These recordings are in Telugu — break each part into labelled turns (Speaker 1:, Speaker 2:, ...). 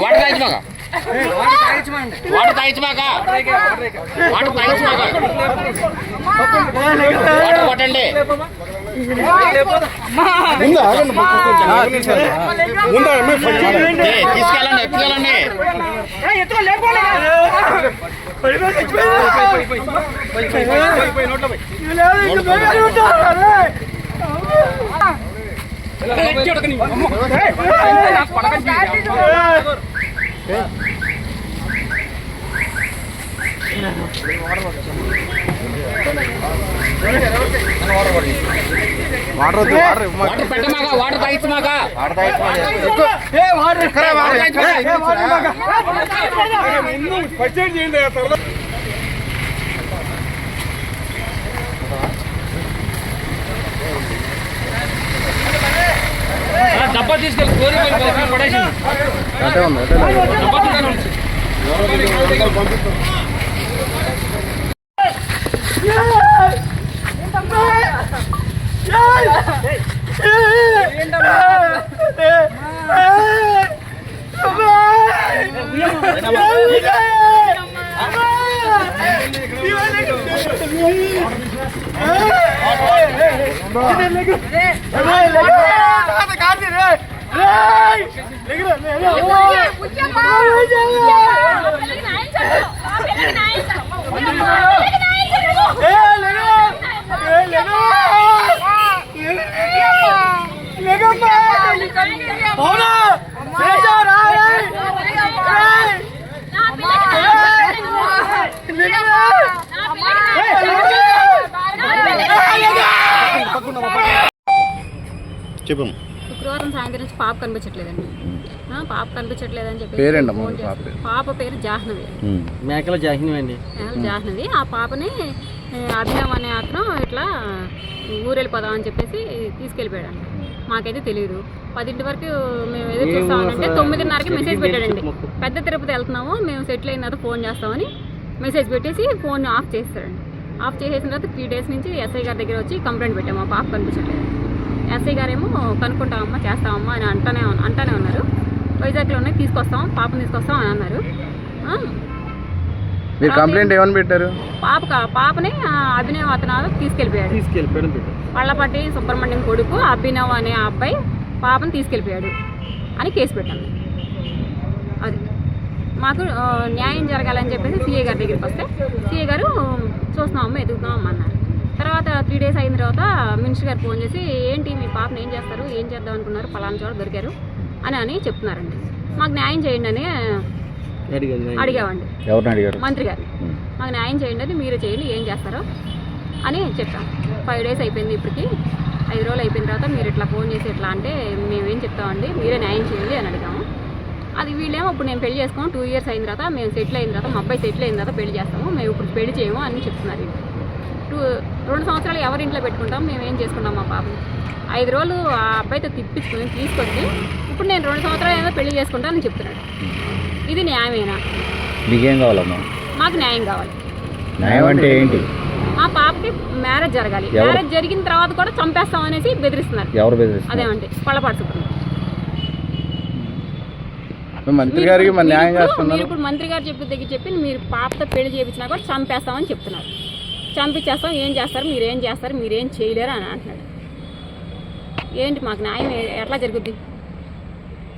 Speaker 1: వాటర్ తాగించమాక వాటర్ తాగించమాక వాటర్ తాగించమాక వాటర్ కొట్టండి ఏ, తీసుకెళ్ళండి ఎత్తుకెళ్ళండి
Speaker 2: వాటర్ వద్దు వాటర్.
Speaker 1: వాటర్ పెట్టమాక వాటర్ తాగించమాక డబ్బా తీసుకెళ్ళి కోరి పడేసి.
Speaker 2: అటే ఉంది అటే ఉంది.
Speaker 1: డబ్బా
Speaker 3: శుక్రవారం సాయంత్రం నుంచి పాప కనిపించట్లేదండి. ఆ, పాప కనిపించట్లేదని చెప్పి
Speaker 2: పేరేంటమ్మా మీ పాప పేరు?
Speaker 3: పాప పేరు జాహ్నవి.
Speaker 4: మేకల జాహిని అండి
Speaker 3: ఆ, జాహ్నవి. ఆ పాపని ఏ, అభినవ్ అనే అతను ఇట్లా ఊరెళ్ళిపోదాం అని చెప్పేసి తీసుకెళ్ళిపోయాడు మాకైతే తెలియదు పదింటి వరకు మేము ఎదురు చూస్తామంటే తొమ్మిదిన్నరకి మెసేజ్ పెట్టాడండి. పెద్ద తిరుపతి వెళ్తున్నాము మేము సెటిల్ అయిన తర్వాత ఫోన్ చేస్తామని మెసేజ్ పెట్టేసి ఫోన్ ఆఫ్ చేస్తాడండి. ఆఫ్ చేసేసిన తర్వాత త్రీ డేస్ నుంచి ఎస్ఐ గారి దగ్గర వచ్చి కంప్లైంట్ పెట్టాము ఆ పాప కనిపించట్లేదు. ఎస్ఐ గారేమో కనుక్కుంటామమ్మా చేస్తామమ్మా అని అంటానే అంటానే ఉన్నారు. వైజాగ్లో ఉన్నాయి తీసుకొస్తాం పాపని తీసుకొస్తాం అని అన్నారు. ఆ,
Speaker 2: మీరు కంప్లైంట్ ఏమని పెట్టారు?
Speaker 3: పాప పాపని అభినవ్ అతను తీసుకెళ్ళిపోయాడు.
Speaker 4: తీసుకెళ్ళిపోయాడు
Speaker 3: పళ్ళపట్టి సుబ్రహ్మణ్యం కొడుకు అభినవ్ అనే అబ్బాయి పాపని తీసుకెళ్ళిపోయాడు అని కేసు పెట్టాను అది. మాకు న్యాయం జరగాలని చెప్పేసి సీఏ గారి దగ్గరికి వస్తే సీఏ గారు చూస్తున్నామమ్మా ఎదుగుతున్నామమ్మా అన్నారు. తర్వాత త్రీ డేస్ అయిన తర్వాత మినిస్టర్ గారు ఫోన్ చేసి ఏంటి మీ పాపను ఏం చేస్తారు? ఏం చేద్దాం అనుకున్నారు? పలానా చోట దొరికారు? అని అని చెప్తున్నారండి. మాకు న్యాయం చేయండి అని అడిగామండి. మంత్రి గారు. మాకు న్యాయం చేయండి అది మీరే చేయండి ఏం చేస్తారో అని చెప్పాం. ఫైవ్ డేస్ అయిపోయింది ఇప్పటికి. ఐదు రోజులు అయిపోయిన తర్వాత మీరు ఇట్లా ఫోన్ చేసి ఇట్లా అంటే మేమేం చెప్తామండి? మీరే న్యాయం చేయండి అని అడిగాము. అది వీళ్ళేమో ఇప్పుడు నేను పెళ్ళి చేసుకోము టూ ఇయర్స్ అయిన తర్వాత మేము సెటిల్ అయిన తర్వాత మా అబ్బాయి సెటిల్ అయిన తర్వాత పెళ్ళి చేస్తాము మేము ఇప్పుడు పెళ్ళి చేయము అని చెప్తున్నారు వీళ్ళు. టూ రెండు సంవత్సరాలు ఎవరి ఇంట్లో పెట్టుకుంటాం మేము ఏం చేసుకుంటాం మా పాపని. ఐదు రోజులు ఆ అబ్బాయితో తిప్పించుకొని తీసుకొచ్చి ఇప్పుడు నేను రెండు సంవత్సరాలు ఏదో పెళ్ళి చేసుకుంటానని చెప్తున్నాడు. ఇది న్యాయమేనా?
Speaker 2: మీకేం కావాలమ్మా?
Speaker 3: మాకు న్యాయం కావాలి.
Speaker 2: న్యాయం అంటే ఏంటి?
Speaker 3: మా పాపకి మ్యారేజ్ జరగాలి? మ్యారేజ్ జరిగిన తర్వాత కూడా చంపేస్తాం అనేసి బెదిరిస్తున్నారు.
Speaker 2: ఎవరు బెదిరిస్తారు
Speaker 3: అదేమంటే పళ్ళపాటు సుప్రీం
Speaker 2: మంత్రి గారికి మరి న్యాయం చేస్తున్నారు
Speaker 3: మీరు ఇప్పుడు మంత్రి గారు చెప్పి దగ్గర చెప్పి మీరు పాపతో పెళ్ళి చేయించినా కూడా చంపేస్తామని చెప్తున్నారు. చంపించేస్తాం ఏం చేస్తారు మీరు ఏం చేస్తారు మీరు ఏం చేయలేరు అని అంటున్నాడు. ఏంటి మాకు న్యాయం ఎట్లా జరుగుద్ది?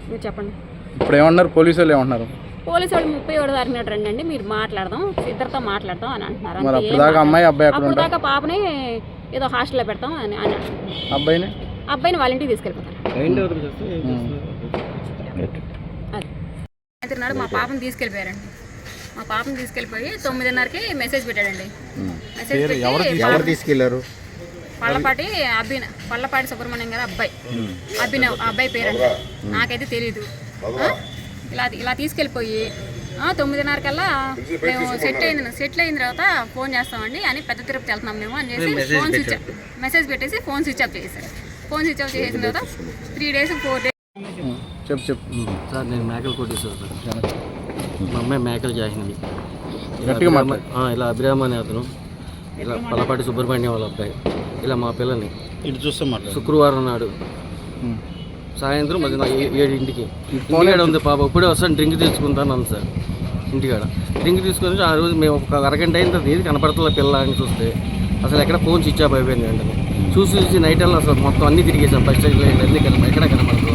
Speaker 3: మీరు చెప్పండి.
Speaker 2: ఇప్పుడు ఏమన్నారు పోలీసు వాళ్ళు ఏమంటున్నారు?
Speaker 3: పోలీసు వాళ్ళు ముప్పై ఏడు తారీఖున రండి అండి మీరు మాట్లాడదాం ఇద్దరితో మాట్లాడదాం అని అంటున్నారు.
Speaker 2: అమ్మాయి అబ్బాయి
Speaker 3: అప్పుడు దాకా పాపని ఏదో హాస్టల్లో పెడతాం అని అని.
Speaker 2: అబ్బాయిని?
Speaker 3: అబ్బాయిని వాళ్ళ ఇంటికి తీసుకెళ్ళిపోతారు? అది. మా పాపని తీసుకెళ్ళిపోయారండి. మా పాపని తీసుకెళ్ళిపోయి తొమ్మిదిన్నరకి మెసేజ్ పెట్టాడండి. మెసేజ్ పెట్టి
Speaker 2: ఎవరు తీసుకెళ్ళారు
Speaker 3: పళ్ళపాటి అభిన పళ్ళపాటి సుబ్రహ్మణ్యం గారు అబ్బాయి. అభినవ్ ఆ అబ్బాయి పేరండి. నాకైతే తెలీదు. ఆ? ఇలా ఇలా తీసుకెళ్ళిపోయి ఆ, తొమ్మిదిన్నర కల్లా మేము సెట్ అయిన సెటిల్ అయిన తర్వాత ఫోన్ చేస్తామండి అని పెద్ద తిరుపతి వెళ్తున్నాం మేము అని చేసి ఫోన్ స్విచ్ మెసేజ్ పెట్టేసి ఫోన్ స్విచ్ ఆఫ్ చేసేసారు ఫోన్ స్విచ్ ఆఫ్ చేసిన తర్వాత త్రీ డేస్ ఫోర్ డేస్
Speaker 2: చెప్పు చెప్పు.
Speaker 4: సార్ నేను మేకలు కొట్టేసాను సార్. మా అమ్మాయి మేకలు జాహిని
Speaker 2: గట్టిగా మాట్లాడు.
Speaker 4: ఆ, ఇలా అభిరామ్ అనే అతను ఇలా పల్లపాటి సుబ్రహ్మణ్యం వాళ్ళ అబ్బాయి ఇలా మా పిల్లని
Speaker 2: ఇటు చూస్తే మాట్లాడు.
Speaker 4: శుక్రవారం నాడు సాయంత్రం ఏ- ఏడింటికి. ఇంటికాడ ఉంది పాప ఇప్పుడే వస్తాను డ్రింక్ తీసుకుంటాను అంది సార్. ఇంటికాడ. డ్రింక్ తీసుకొని ఆ రోజు మేము ఒక అరగంట అయిన తర్వాత ఏది కనపడతలే పిల్ల అని చూస్తే అసలు ఎక్కడ ఫోన్ స్విచ్ ఆఫ్ అయిపోయింది వెంటనే. చూసి చూసి నైట్ అలా అసలు మొత్తం అన్ని తిరిగేసాం ఫస్ట్ అన్ని కనప ఎక్కడ కనపడదు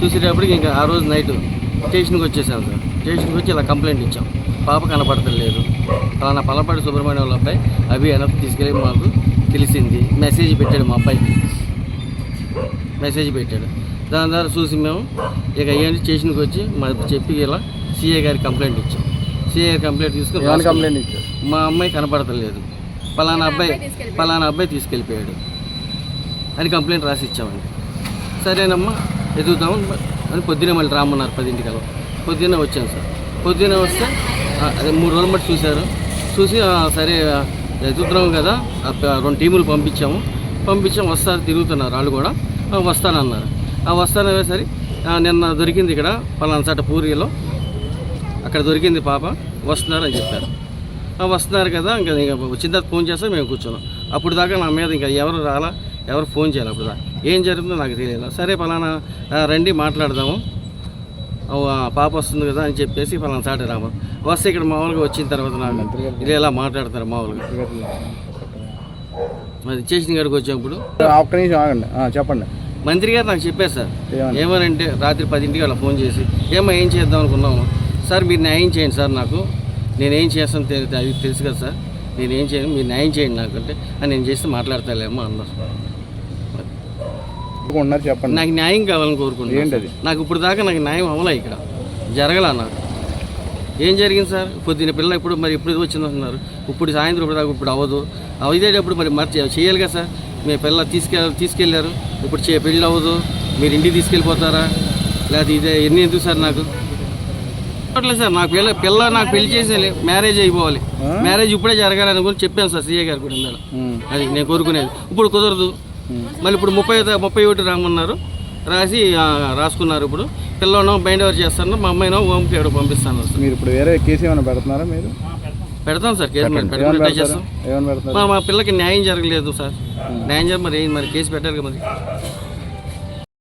Speaker 4: చూసేటప్పటికి ఇంకా ఆ రోజు నైట్ స్టేషన్కి వచ్చేసాం సార్. స్టేషన్కి వచ్చి ఇలా కంప్లైంట్ ఇచ్చాం. పాప కనపడతలేదు ఫలానా పలపాటి సుబ్రహ్మణ్యం వాళ్ళ అబ్బాయి అవి వెనక్కి తీసుకెళ్ళి మాకు తెలిసింది. మెసేజ్ పెట్టాడు మా అబ్బాయికి. మెసేజ్ పెట్టాడు. దాని ద్వారా చూసి మేము ఇక ఏంటి స్టేషన్కి వచ్చి మా చెప్పి ఇలా సిఐ గారికి కంప్లైంట్ ఇచ్చాం. గారి కంప్లైంట్ తీసుకుని.
Speaker 2: కంప్లైంట్ ఇచ్చారు?
Speaker 4: మా అమ్మాయి కనపడతలేదు పలానా అబ్బాయి పలానా అబ్బాయి తీసుకెళ్ళిపోయాడు అని కంప్లైంట్ రాసి ఇచ్చామండి. సరేనమ్మా ఎదుగుతాము అని పొద్దున్నే మళ్ళీ రామన్నారు పదింటికల్లా. పొద్దున్నే వచ్చాను సార్. పొద్దున్నే వస్తే అదే మూడు రోజులు మట్టి చూశారు. చూసి సరే చూద్దాం కదా రెండు టీములు పంపించాము. పంపించాము వస్తారు తిరుగుతున్నారు వాళ్ళు కూడా. వస్తానన్నారు. ఆ వస్తాననే సరే నిన్న దొరికింది ఇక్కడ పలానా పూరిలో. అక్కడ దొరికింది పాప వస్తున్నారు అని చెప్పారు. వస్తున్నారు కదా ఇంకా ఇంకా వచ్చిన తర్వాత ఫోన్ చేస్తే మేము కూర్చున్నాం. అప్పుడు దాకా నా మీద ఇంకా ఎవరు రాలా ఎవరు ఫోన్ చేయాలి అప్పుడు దాకా. ఏం జరుగుతుందో నాకు తెలియదు. సరే పలానా రండి మాట్లాడదాము. పాప వస్తుంది కదా అని చెప్పేసి పలానా సాటి రాము. వస్తే ఇక్కడ మామూలుగా వచ్చిన తర్వాత నాకు ఇది ఎలా మాట్లాడతారు మామూలుగా. మరి స్టేషన్ గారికి వచ్చినప్పుడు
Speaker 2: ఒక్క నిమిషం ఆగండి. చెప్పండి.
Speaker 4: మంత్రి గారు నాకు చెప్పారు సార్.
Speaker 2: ఏమని?
Speaker 4: ఏమనంటే రాత్రి పదింటికి అలా ఫోన్ చేసి ఏమో ఏం చేద్దాం అనుకున్నాము సార్ మీరు న్యాయం చేయండి సార్ నాకు. నేనేం చేస్తాను తెలి- అది తెలుసు కదా సార్. నేనేం చేయను మీరు న్యాయం చేయండి నాకు అంటే "ఆ, నేను చేస్తే మాట్లాడతాలేమో అన్నారు.
Speaker 2: ఉన్నారు చెప్పండి.
Speaker 4: నాకు న్యాయం కావాలని కోరుకుంటున్నాను. నాకు ఇప్పుడు దాకా నాకు న్యాయం అవ్వలే ఇక్కడ. జరగలా నాకు ఏం జరిగింది సార్? పొద్దున్న పిల్ల ఇప్పుడు మరి ఇప్పుడు వచ్చింది అంటున్నారు. ఇప్పుడు సాయంత్రం ఇప్పుడు దాకా ఇప్పుడు అవ్వదు. అయ్యేటప్పుడు మరి మరి చేయాలి కదా సార్. మీ పిల్ల తీసుకెళ్ళ తీసుకెళ్ళారు. ఇప్పుడు చే పెళ్ళి అవ్వదు. మీరు ఇంటికి తీసుకెళ్ళిపోతారా? లేకపోతే ఇదే ఎన్ని ఎందుకు సార్ నాకు? అట్లేదు సార్. నాకు పిల్ల పిల్ల నాకు పెళ్ళి చేసేయాలి. మ్యారేజ్ అయిపోవాలి? మ్యారేజ్ ఇప్పుడే జరగాలని అనుకుని చెప్పాను సార్. సీఏ గారు కూడా అది నేను కోరుకునేది. ఇప్పుడు కుదరదు. మళ్ళీ ఇప్పుడు ముప్పై ముప్పై ఒకటి రామన్నారు రాసి రాసుకున్నారు ఇప్పుడు. పిల్లను బైండ్ ఓవర్ చేస్తాను. మా అమ్మాయినో హోమ్కి ఎవరు పంపిస్తాను
Speaker 2: మీరు ఇప్పుడు వేరే కేసు ఏమైనా పెడుతున్నారా మీరు?
Speaker 4: పెడతాం సార్ కేసు చేస్తాం మా పిల్లకి న్యాయం జరగలేదు సార్. న్యాయం జరగ మరి మరి కేసు పెట్టారు కదా మరి?